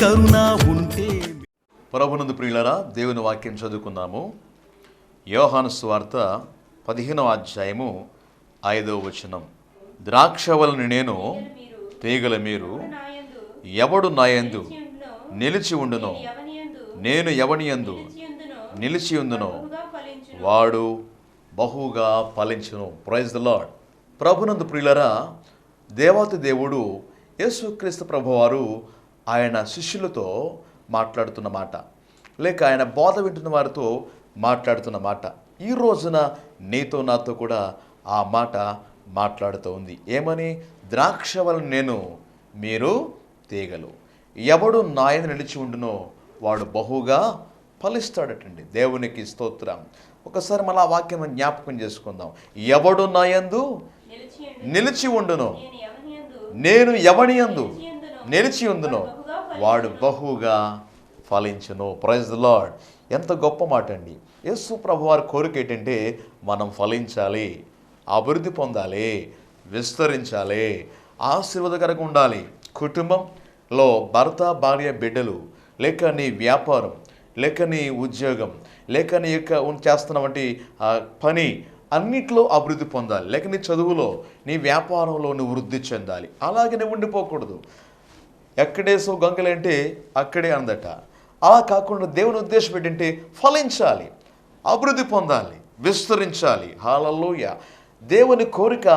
కరుణ ఉంటే ప్రభునందు ప్రియులరా దేవుని వాక్యం చదువుకుందాము. యోహాను స్వార్త పదిహేనవ అధ్యాయము ఐదవ వచనం. ద్రాక్షవలని నేను తీగల మీరు ఎవడు నాయందు నిలిచి ఉండునో నేను ఎవనియందు నిలిచి ఉందునో వాడు బహుగా ఫలించును. ప్రైజ్ ద లాడ్ ప్రభునందు ప్రియులరా దేవాతి దేవుడు యేసుక్రీస్తు ప్రభువారు ఆయన శిష్యులతో మాట్లాడుతున్న మాట. లేక ఆయన బోధ వింటున్న వారితో మాట్లాడుతున్న మాట. ఈ రోజున నీతో నాతో కూడా ఆ మాట మాట్లాడుతూ ఉంది. ఏమని? ద్రాక్ష వలన నేను మీరు తీగలు. ఎవడు నాయన నిలిచి ఉండునో వాడు బహుగా ఫలిస్తాడటండి. దేవునికి స్తోత్రం. ఒకసారి మళ్ళా ఆ వాక్యం జ్ఞాపకం చేసుకుందాం. ఎవడు నాయందు నిలిచి ఉండును. నేను ఎవని యందు? నిలిచి ఉందునో వాడు బహుగా ఫలించును. ప్రైజ్ లాడ్ ఎంత గొప్ప మాట అండి యేసు ప్రభు వారి కోరిక ఏంటంటే మనం ఫలించాలి అభివృద్ధి పొందాలి విస్తరించాలి ఆశీర్వాదకరంగా ఉండాలి. కుటుంబంలో భర్త భార్య బిడ్డలు లేక నీ వ్యాపారం లేక నీ ఉద్యోగం లేక నీ యొక్క ఉన్- చేస్తున్న వంటి పని అన్నిట్లో అభివృద్ధి పొందాలి. లేక నీ చదువులో నీ వ్యాపారంలో నువ్వు వృద్ధి చెందాలి. అలాగే నువ్వు ఉండిపోకూడదు. ఎక్కడేసో గంగలేంటే అక్కడే అందట. అలా కాకుండా దేవుని ఉద్దేశం ఏంటంటే ఫలించాలి అభివృద్ధి పొందాలి విస్తరించాలి. హాలలోయ దేవుని కోరిక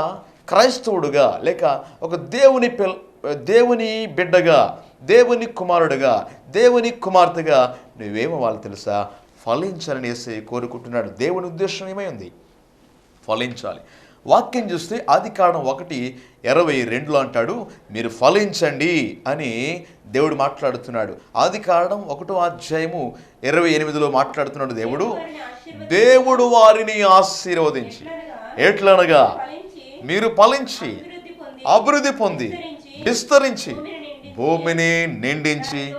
క్రైస్తవుడుగా లేక ఒక దేవుని పిల్ దేవుని బిడ్డగా దేవుని కుమారుడుగా దేవుని కుమార్తెగా నువ్వేమవ్వాలి తెలుసా? ఫలించాలని వేసి కోరుకుంటున్నాడు. దేవుని ఉద్దేశం ఏమైంది ఫలించాలి. వాక్యం చూస్తే ఆది కారణం ఒకటి ఇరవై రెండులో అంటాడు మీరు ఫలించండి అని దేవుడు మాట్లాడుతున్నాడు. ఆది కారణం ఒకటో అధ్యాయము ఇరవై ఎనిమిదిలో మాట్లాడుతున్నాడు దేవుడు. దేవుడు వారిని ఆశీర్వదించి. ఎట్లనగా? మీరు ఫలించి అభివృద్ధి పొంది విస్తరించి భూమిని నిండించి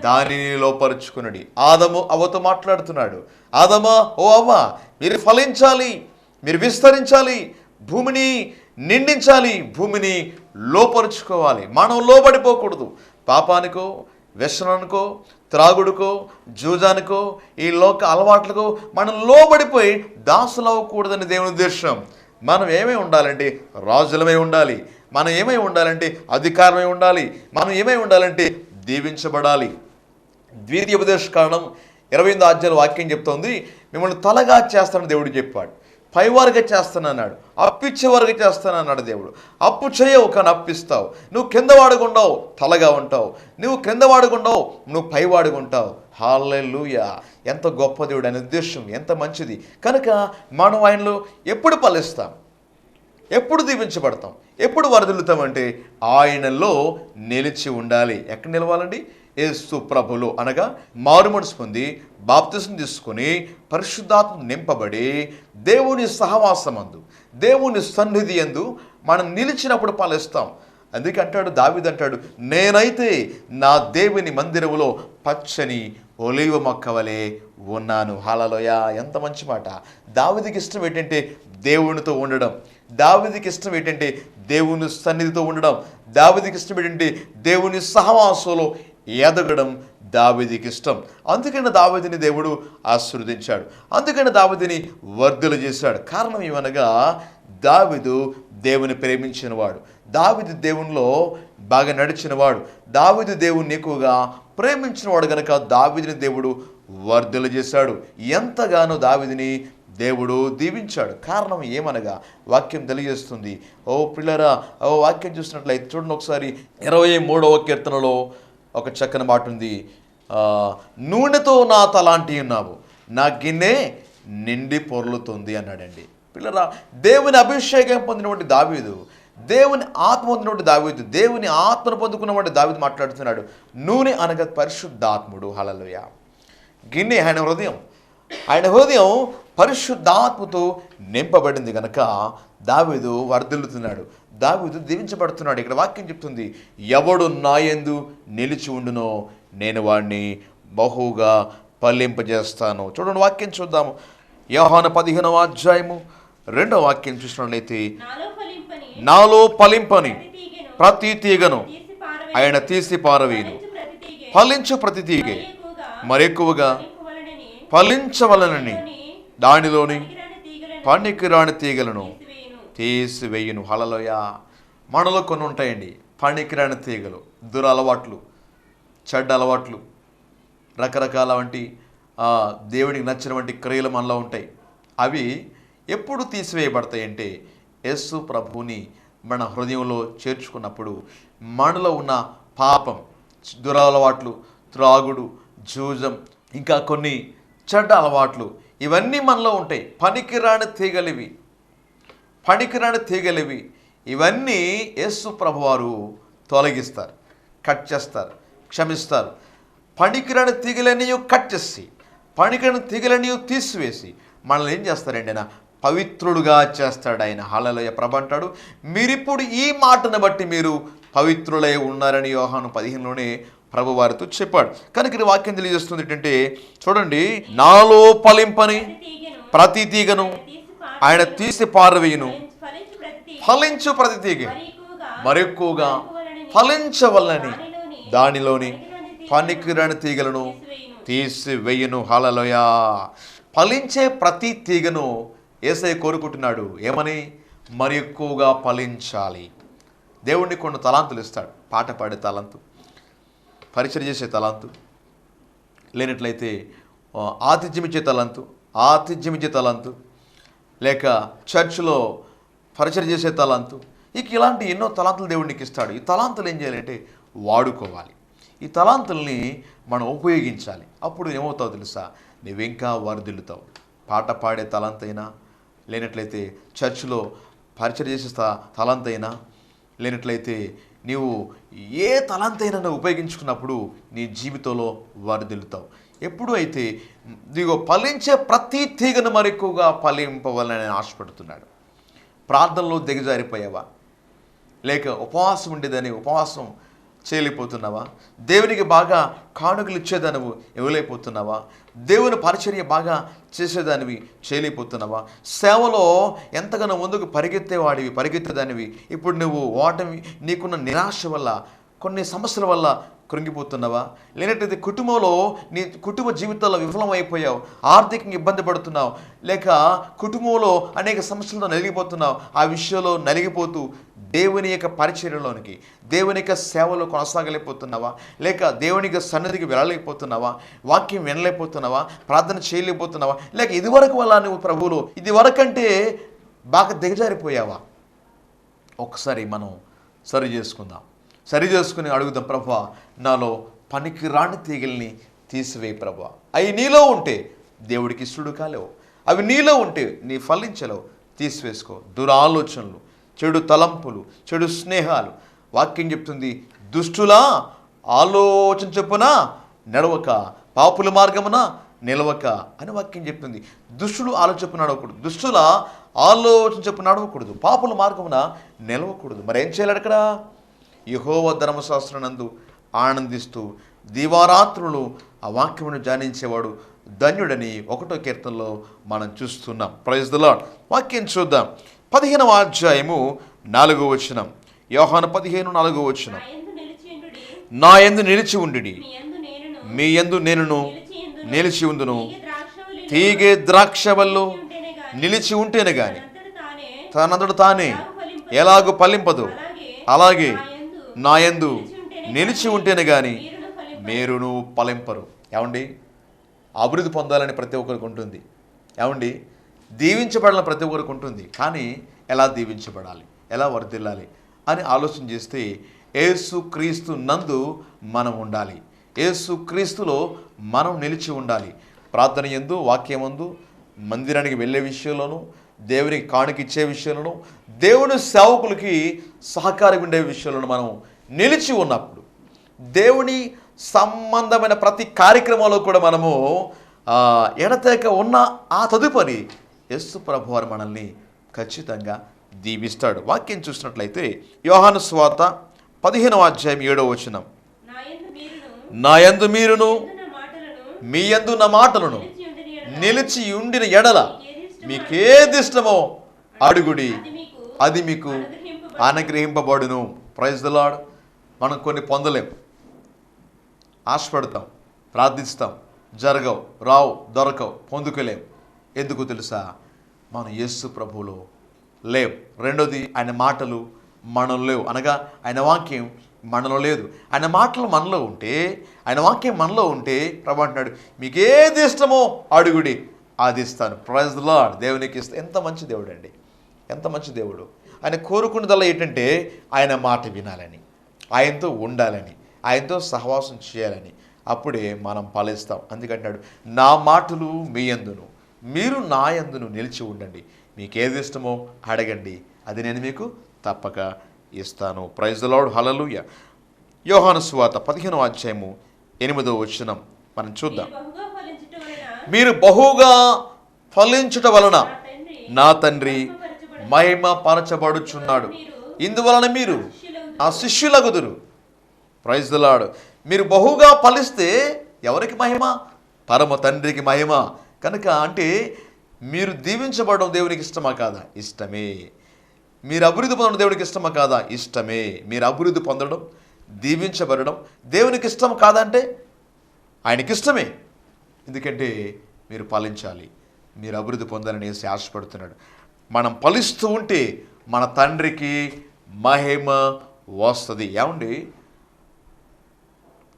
దానిని లోపరుచుకునడి. ఆదము అవ్వతో మాట్లాడుతున్నాడు. ఆదమా ఓ అవ్వ మీరు ఫలించాలి మీరు విస్తరించాలి భూమిని నిండించాలి భూమిని లోపరుచుకోవాలి. మనం లోబడిపోకూడదు. పాపానికో వ్యసనానికో త్రాగుడుకో జూజానికో ఈ లోక అలవాట్లకో మనం లోబడిపోయి దాసులు అవ్వకూడదని దేవుని ఉద్దేశం. మనం ఏమై ఉండాలంటే రాజులమై ఉండాలి. మనం ఏమై ఉండాలంటే అధికారమై ఉండాలి. మనం ఏమై ఉండాలంటే దీవించబడాలి. ద్వితీయ ఉపదేశ కారణం ఇరవై ఎనిమిది ఆధ్యాయుల వాక్యం చెప్తోంది. మిమ్మల్ని తలగా చేస్తానని దేవుడు చెప్పాడు. పైవారుగా చేస్తానన్నాడు. అప్పిచ్చేవారుగా చేస్తానన్నాడు దేవుడు. అప్పు చేయవు కానీ అప్పిస్తావు. నువ్వు కింద వాడుకుండవు తలగా ఉంటావు. నువ్వు కింద వాడుకుండవు నువ్వు పై వాడుకుంటావు. హాలెలూయా ఎంత గొప్ప దేవుడు అనే ఉద్దేశం ఎంత మంచిది. కనుక మనం ఆయనలో ఎప్పుడు ఫలిస్తాం ఎప్పుడు దీవించబడతాం? ఎప్పుడు వరదలుతామంటే ఆయనలో నిలిచి ఉండాలి. ఎక్కడ నిలవాలండి? ఏసు ప్రభులు అనగా మారుమనసు పొంది బాప్తిసం తీసుకొని పరిశుద్ధాత్మ నింపబడి దేవుని సహవాసమందు దేవుని సన్నిధి ఎందు మనం నిలిచినప్పుడు పాలిస్తాం. అందుకే అంటాడు దావిది అంటాడు నేనైతే నా దేవుని మందిరములో పచ్చని ఒలివ మొక్క వలె ఉన్నాను. హాలలోయ! ఎంత మంచి మాట. దావిదికి ఇష్టం ఏంటంటే దేవునితో ఉండడం. దావిదికి ఇష్టం ఏంటంటే దేవుని సన్నిధితో ఉండడం దావిదికి ఇష్టం ఏంటంటే దేవుని సహవాసంలో ఎదగడం దావిదికి ఇష్టం. అందుకని దావిదిని దేవుడు ఆశీర్వదించాడు. అందుకని దావిదిని వర్ధులు చేశాడు. కారణం ఏమనగా దావిదు దేవుని ప్రేమించినవాడు. దావిదు దేవునిలో బాగా నడిచినవాడు. దావిదు దేవుణ్ణి ఎక్కువగా ప్రేమించినవాడు గనక దావిదిని దేవుడు వర్ధులు చేశాడు. ఎంతగానో దావిదిని దేవుడు దీవించాడు. కారణం ఏమనగా వాక్యం తెలియజేస్తుంది. ఓ పిల్లరా ఓ వాక్యం చూసినట్లయితే చూడండి ఒకసారి ఇరవై మూడవ కీర్తనలో ఒక చక్కని మాట ఉంది. నూనెతో నా తలాంటి ఉన్నావు. నా గిన్నె నిండి పొర్లుతుంది అన్నాడండి. పిల్లరా దేవుని అభిషేకం పొందినటువంటి దావీదు దేవుని ఆత్మ పొందినటువంటి దావీదు దేవుని ఆత్మను పొందుకున్నటువంటి దావీదు మాట్లాడుతున్నాడు. నూనె అనగా పరిశుద్ధాత్ముడు. హలలుయ గిన్నె ఆయన హృదయం. ఆయన హృదయం పరిశుద్ధాత్మతో నింపబడింది గనక దావీదు వర్ధిల్లుతున్నాడు. దావీదు దీవించబడుతున్నాడు. ఇక్కడ వాక్యం చెప్తుంది ఎవడు నాయందు నిలిచి ఉండునో నేను వాడిని బహుగా పల్లింపజేస్తాను చూడండి వాక్యం చూద్దాము. యోహాన పదిహేనవ అధ్యాయము రెండవ వాక్యం చూసినట్లయితే నాలో ఫలింపని ఫలింపని ప్రతి తీగెను. ఆయన తీసి పారవేయును. ఫలించు ప్రతి తీగ. మరెక్కువగా ఫలించవలనని దానిలోని పనికిరాని తీగలను తీగలను తీసివేయును. తీసివేయును హలలోయ మనలో కొన్ని ఉంటాయండి. పనికిరాని తీగలు దురలవాట్లు చెడ్డ అలవాట్లు రకరకాల వంటి దేవుడికి నచ్చిన వంటి క్రియలు మనలో ఉంటాయి. అవి ఎప్పుడు తీసివేయబడతాయంటే యేసు ప్రభువుని మన హృదయంలో చేర్చుకున్నప్పుడు మనలో ఉన్న పాపం దురలవాట్లు త్రాగుడు జూజం ఇంకా కొన్ని చెడ్డ అలవాట్లు ఇవన్నీ మనలో ఉంటాయి. పనికిరాని తీగలివి. పనికిరాని తీగలివి. ఇవన్నీ యేసు ప్రభువారు తొలగిస్తారు కట్ చేస్తారు క్షమిస్తారు. పనికిరాని తీగలన్నీ కట్ చేసి పనికిరాని తీగలన్నీ తీసివేసి మనల్ని ఏం చేస్తారండి ఆయన? పవిత్రుడుగా చేస్తాడు ఆయన. హాలలోయ ప్రభ అంటాడు మీరిప్పుడు ఈ మాటను బట్టి మీరు పవిత్రులై ఉన్నారని యోహాను పదిహేనులోనే ప్రభు వారితో చెప్పాడు. కనుక ఇది వాక్యం తెలియజేస్తుంది ఏంటంటే చూడండి నాలో ఫలింపని ప్రతి తీగను ఆయన తీసి పారవేయును. ఫలించు ప్రతి తీగ. మరెక్కువగా ఫలించవల్లని దానిలోని దానిలోని పనికిరాని తీగలను తీసివేయును. తీసివేయును హలలోయ ఫలించే ప్రతి తీగను ఏసై కోరుకుంటున్నాడు. ఏమని? మరి ఎక్కువగా ఫలించాలి. దేవుడిని కొన్ని తలాంతులు ఇస్తాడు. పాట పాడే తలంతు. పరిచయం చేసే తలాంతు లేనట్లయితే ఆ, ఆతిథ్యం ఇచ్చే తలంతు ఆతిథ్యం ఇచ్చే తలంతు లేక చర్చ్లో పరిచయం చేసే తలంతు ఇక ఇలాంటి ఎన్నో తలాంతులు దేవుడికి ఇస్తాడు. ఈ తలాంతులు ఏం చేయాలంటే వాడుకోవాలి. ఈ తలాంతుల్ని మనం ఉపయోగించాలి. అప్పుడు ఏమవుతావు తెలుసా? నువ్వింకా వరదిల్లుతావు పాట పాడే తలంతైనా లేనట్లయితే చర్చ్లో పరిచయం చేసే తలంతైనా లేనట్లయితే నీవు ఏ తలంతైనా నువ్వు ఉపయోగించుకున్నప్పుడు నీ జీవితంలో వరదిల్లుతావు ఎప్పుడు అయితే దిగో ఫలించే ప్రతి తీగను మరి ఎక్కువగా ఫలింపవాలని ఆశపడుతున్నాడు. ప్రార్థనలో దిగజారిపోయావా? లేక ఉపవాసం ఉండేదని ఉపవాసం చేయలేకపోతున్నావా? దేవునికి బాగా కానుకలు ఇచ్చేదానివి ఇవ్వలేకపోతున్నావా? దేవుని పరిచర్య బాగా చేసేదానివి చేయలేకపోతున్నావా? సేవలో ఎంతగానో ముందుకు పరిగెత్తేవాడివి పరిగెత్తేదానివి. ఇప్పుడు నువ్వు ఓటమి నీకున్న నిరాశ వల్ల కొన్ని సమస్యల వల్ల కృంగిపోతున్నావా? లేనట్లయితే కుటుంబంలో నీ కుటుంబ జీవితాల్లో విఫలమైపోయావు ఆర్థికంగా ఇబ్బంది పడుతున్నావు లేక కుటుంబంలో అనేక సమస్యలతో నలిగిపోతున్నావు ఆ విషయంలో నలిగిపోతూ దేవుని యొక్క పరిచర్యలోనికి దేవుని యొక్క సేవలో కొనసాగలేకపోతున్నావా? లేక దేవుని యొక్క సన్నిధికి వెళ్ళలేకపోతున్నావా? వాక్యం వినలేకపోతున్నావా? ప్రార్థన చేయలేకపోతున్నావా? లేక ఇదివరకు వల్ల నువ్వు ప్రభువులో ఇదివరకంటే బాగా దిగజారిపోయావా? ఒకసారి మనం సరి చేసుకుందాం. సరి చేసుకుని అడుగుదాం ప్రభా నాలో పనికిరాని తీగల్ని తీసివేయి ప్రభా. అవి నీలో ఉంటే దేవుడికి ఇష్టడు కాలేవు. అవి నీలో ఉంటే నీ ఫలించలేవు. తీసివేసుకో. దురాలోచనలు చెడు తలంపులు చెడు స్నేహాలు. వాక్యం చెప్తుంది దుష్టులా ఆలోచన చెప్పున నడవక పాపుల మార్గమున నిలవక అని వాక్యం చెప్తుంది. దుష్టులు ఆలోచన నడవకూడదు. దుష్టుల ఆలోచన చెప్పు నడవకూడదు. పాపుల మార్గమున నిలవకూడదు. మరేం చేయాలి అక్కడ? యహోవ ధర్మశాస్త్రనందు ఆనందిస్తూ దివారాత్రులు ఆ వాక్యమును ధ్యానించేవాడు ధన్యుడని ఒకటో కీర్తనలో మనం చూస్తున్నాం. ప్రైజ్ ద లాడ్ వాక్యం చూద్దాం. పదిహేనవ అధ్యాయము నాలుగో వచనం. యోహాను పదిహేను నాలుగో వచనం. నా యందు నిలిచి ఉండుడి. మీ యందు నేనును. నిలిచి ఉందును తీగె ద్రాక్షవల్లు నిలిచి ఉంటేనే గాని. తనంతట తానే ఎలాగు ఫలింపదు. అలాగే నాయందు నా యందు నిలిచి ఉంటేనే కానీ మీరును ఫలింపరు. ఏమండి? అభివృద్ధి పొందాలని ప్రతి ఒక్కరికి ఉంటుంది. ఏమండి? దీవించబడాలని ప్రతి ఒక్కరికి ఉంటుంది. కానీ ఎలా దీవించబడాలి? ఎలా వర్ధిల్లాలి? అని ఆలోచన చేస్తే ఏసు క్రీస్తు నందు మనం ఉండాలి. ఏసు క్రీస్తులో మనం నిలిచి ఉండాలి. ప్రార్థన ఎందు వాక్యమందు మందిరానికి వెళ్ళే విషయంలోనూ దేవునికి కానుక ఇచ్చే విషయంలోనూ దేవుని సేవకులకి సహకారం ఉండే విషయంలోనూ మనం నిలిచి ఉన్నప్పుడు దేవుని సంబంధమైన ప్రతి కార్యక్రమంలో కూడా మనము ఆ, ఎడతెగక ఉన్న ఆ తదుపరి యస్సు ప్రభు వారు మనల్ని ఖచ్చితంగా దీవిస్తాడు. వాక్యం చూసినట్లయితే యోహాను స్వాత పదిహేనవ అధ్యాయం ఏడవ వచనం. నా యందు మీరును మీ యందు నా మాటలను నిలిచి ఉండిన ఎడల మీకేది ఇష్టమో మీకేది అడుగుడి అది మీకు అనుగ్రహింపబడును. ప్రైజ్ ద లాడ్ మనం కొన్ని పొందలేం. ఆశపడతాం ప్రార్థిస్తాం జరగవు రావు దొరకవు పొందుకోలేం. ఎందుకు తెలుసా? మన యేసు ప్రభువులో లేవు రెండోది ఆయన మాటలు మనలో లేవు. అనగా ఆయన వాక్యం మనలో లేదు. ఆయన మాటలు మనలో ఉంటే ఆయన వాక్యం మనలో ఉంటే ప్రభు అంటున్నాడు మీకు ఏది ఇష్టమో అడుగుడి. అది ఇస్తాను ప్రైజ్ లాడ్ దేవునికి ఇస్తా. ఎంత మంచి దేవుడు అండి ఎంత మంచి దేవుడు. ఆయన కోరుకున్నదల్లా ఏంటంటే ఆయన మాట వినాలని ఆయనతో ఉండాలని ఆయనతో సహవాసం చేయాలని అప్పుడే మనం ఫలిస్తాం అందుకంటాడు నా మాటలు మీ యందును. మీరు నా యందును నిలిచి ఉండండి. మీకు ఏది ఇష్టమో అడగండి. అది నేను మీకు తప్పక ఇస్తాను. ప్రైజ్ లాడ్ హలలుయ యోహాను సువాత పదిహేనో అధ్యాయము ఎనిమిదో వచనం. మనం చూద్దాం. మీరు బహుగా ఫలించుట వలన నా తండ్రి మహిమ పరచబడుచున్నాడు. ఇందువలన మీరు ఆ శిష్యులగుదురు. ప్రైజ్ లాడు మీరు బహుగా ఫలిస్తే ఎవరికి మహిమ? పరమ తండ్రికి మహిమ. కనుక అంటే మీరు దీవించబడడం దేవునికి ఇష్టమా కాదా? ఇష్టమే. మీరు అభివృద్ధి పొందడం దేవునికి ఇష్టమా కాదా? ఇష్టమే. మీరు అభివృద్ధి పొందడం దీవించబడడం దేవునికి ఇష్టం కాదంటే ఆయనకి ఇష్టమే ఎందుకంటే మీరు పాలించాలి. మీరు అభివృద్ధి పొందాలని వేసి ఆశపడుతున్నాడు. మనం ఫలిస్తూ ఉంటే మన తండ్రికి మహిమ వస్తుంది. ఏమండి?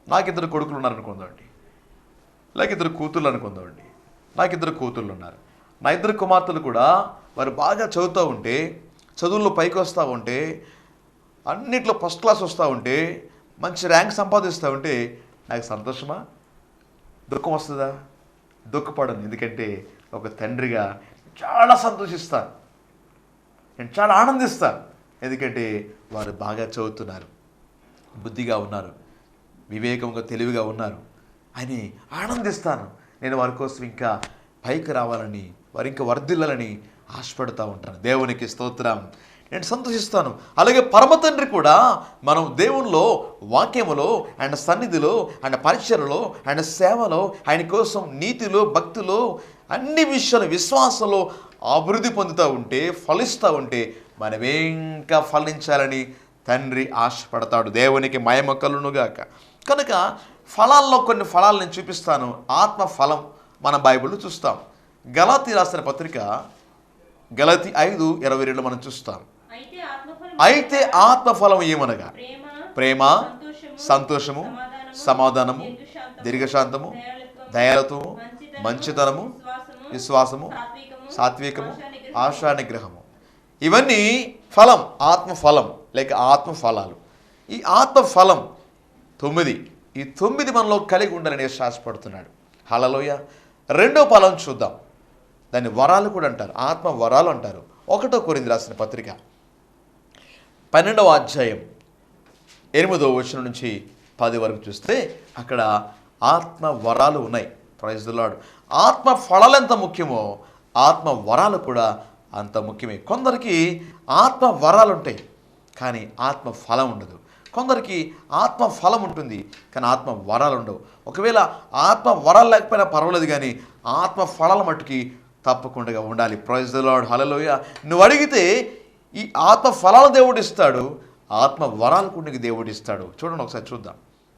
నాకు ఇద్దరు కొడుకులు ఉన్నారనుకుందామండి లేక ఇద్దరు కూతుళ్ళు అనుకుందామండి నాకు ఇద్దరు కూతుళ్ళు ఉన్నారు. నా ఇద్దరు కుమార్తెలు కూడా వారు బాగా చదువుతూ ఉంటే చదువుల్లో పైకి వస్తూ ఉంటే అన్నిట్లో ఫస్ట్ క్లాస్ వస్తూ ఉంటే మంచి ర్యాంక్ సంపాదిస్తూ ఉంటే నాకు సంతోషమా? దుఃఖం వస్తుందా? దుఃఖపడను. ఎందుకంటే ఒక తండ్రిగా చాలా సంతోషిస్తాను నేను చాలా ఆనందిస్తాను ఎందుకంటే వారు బాగా చదువుతున్నారు. బుద్ధిగా ఉన్నారు. వివేకంగా తెలివిగా ఉన్నారు. అని ఆనందిస్తాను. నేను వారి కోసం ఇంకా పైకి రావాలని వారు ఇంకా వర్ధిల్లాలని ఆశపడుతూ ఉంటాను. దేవునికి స్తోత్రం. నేను సంతోషిస్తాను. అలాగే పరమ తండ్రి కూడా మనం దేవుల్లో వాక్యములో ఆయన సన్నిధిలో ఆయన పరిచయలో ఆయన సేవలో ఆయన కోసం నీతిలో భక్తిలో అన్ని విషయాలు విశ్వాసంలో అభివృద్ధి పొందుతూ ఉంటే ఫలిస్తూ ఉంటే మనం ఇంకా ఫలించాలని తండ్రి ఆశపడతాడు. దేవునికి మయమొక్కలునుగాక కనుక ఫలాల్లో కొన్ని ఫలాలు నేను చూపిస్తాను. ఆత్మ ఫలం మన బైబిల్లో చూస్తాం. గలాతి రాసిన పత్రిక గలతి ఐదు ఇరవై రెండు మనం చూస్తాం. అయితే ఆత్మఫలం ఆత్మఫలం ఏమనగా? ప్రేమ సంతోషము సమాధానము దీర్ఘశాంతము దయాలత్వము మంచితనము విశ్వాసము సాత్వికము ఆశా నిగ్రహము ఇవన్నీ ఫలం ఆత్మ ఫలం లేక ఆత్మ ఫలాలు ఈ ఆత్మ ఫలం తొమ్మిది. ఈ తొమ్మిది మనలో కలిగి ఉండాలని ఆశపడుతున్నాడు. హలలోయ రెండో ఫలం చూద్దాం. దాన్ని వరాలు కూడా అంటారు. ఆత్మ వరాలు అంటారు. ఒకటో కొరింది రాసిన పత్రిక. పన్నెండవ అధ్యాయం ఎనిమిదో వచనం నుంచి పది వరకు చూస్తే అక్కడ ఆత్మ వరాలు ఉన్నాయి. ప్రైజ్ లాడు ఆత్మ ఫలాలు ఎంత ముఖ్యమో ఆత్మ వరాలు కూడా అంత ముఖ్యమే. కొందరికి ఆత్మ వరాలు ఉంటాయి కానీ ఆత్మ ఫలం ఉండదు. కొందరికి ఆత్మ ఫలం ఉంటుంది కానీ ఆత్మ వరాలు ఉండవు. ఒకవేళ ఆత్మ వరాలు లేకపోయినా పర్వాలేదు కానీ ఆత్మ ఫలాల మట్టుకి తప్పకుండా ఉండాలి. ప్రైజ్ లాడ్ హలలోయ నువ్వు అడిగితే ఈ ఆత్మ ఫలాలు దేవుడిస్తాడు ఆత్మ వరాలు కూడా నీకు చూడండి ఒకసారి చూద్దాం.